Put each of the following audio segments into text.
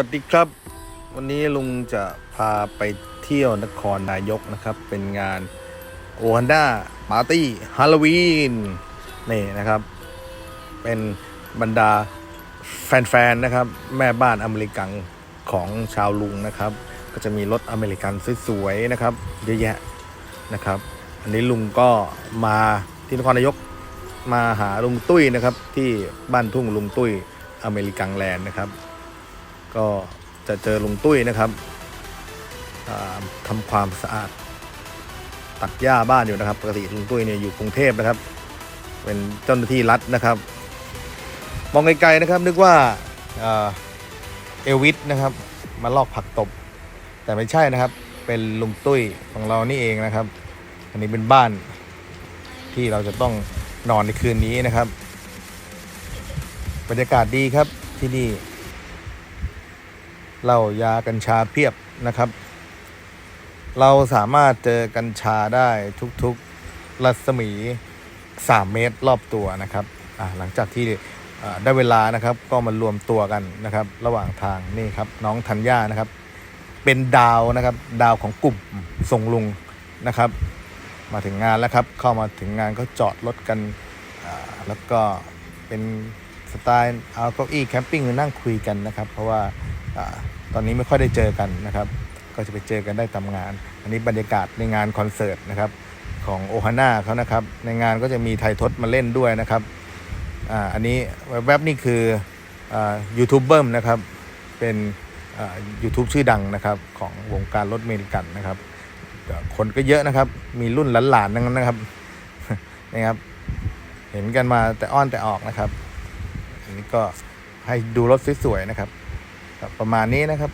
วัสดีครับ วันนี้ลุงจะพาไปเที่ยวนครนายกนะครับ เป็นงานโอฮันด้าปาร์ตี้ฮาโลวีนนี่นะครับ เป็นบรรดาแฟนๆนะครับ แม่บ้านอเมริกันของชาวลุงนะครับ ก็จะมีรถอเมริกันสวยๆนะครับเยอะแยะนะครับ อันนี้ลุงก็มาที่นครนายกมาหาลุงตุ้ยนะครับ ที่บ้านทุ่งลุงตุ้ยอเมริกันแลนด์นะครับ ก็จะเจอลุงตุ้ยนะครับอ่าทำความสะอาด ตัดหญ้าบ้านอยู่นะครับ ปกติลุงตุ้ยเนี่ยอยู่กรุงเทพนะครับ เป็นเจ้าหน้าที่รัฐนะครับ มองไกลๆนะครับ นึกว่าอ่าเอลวิสนะครับ มาลอกผักตบ แต่ไม่ใช่นะครับ เป็นลุงตุ้ยของเรานี่เองนะครับ อันนี้เป็นบ้านที่เราจะต้องนอนในคืนนี้นะครับ บรรยากาศดีครับที่นี่ เหล้ายากัญชาเพียบนะครับ เราสามารถเจอกัญชาได้ทุกๆรัศมี 3 เมตรรอบตัวนะครับหลังจากที่ได้เวลานะครับก็มารวมตัวกันนะครับ ระหว่างทางนี่ครับน้องธัญญานะครับ เป็นดาวนะครับดาวของกลุ่มส่งลุงนะครับ มาถึงงานแล้วครับเข้ามาถึงงานก็จอดรถกันแล้วก็เป็นสไตล์เอาเก้าอี้แคมปิ้งมานั่งคุยกันนะครับ เพราะว่า ตอนนี้ไม่ค่อยได้เจอกันนะครับ ก็จะไปเจอกันได้ตามงาน อันนี้บรรยากาศในงานคอนเสิร์ตนะครับของโอฮาน่าเขานะครับ ในงานก็จะมีไทยทศมาเล่นด้วยนะครับอ่าอันนี้แวบๆนี่คือยูทูบเบอร์นะครับ เป็นยูทูบชื่อดังนะครับ ของวงการรถเมลิกันนะครับ คนก็เยอะนะครับ มีรุ่นหลานๆทั้งนั้นนะครับนะครับ เห็นกันมาแต่อ้อนแต่ออกนะครับอันนี้ก็ให้ดูรถสวยๆนะครับ ครับประมาณนี้นะครับ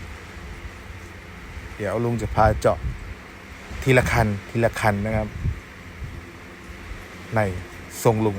เดี๋ยวลุงจะพาเจาะทีละคันทีละคันนะครับ ในทรงลุง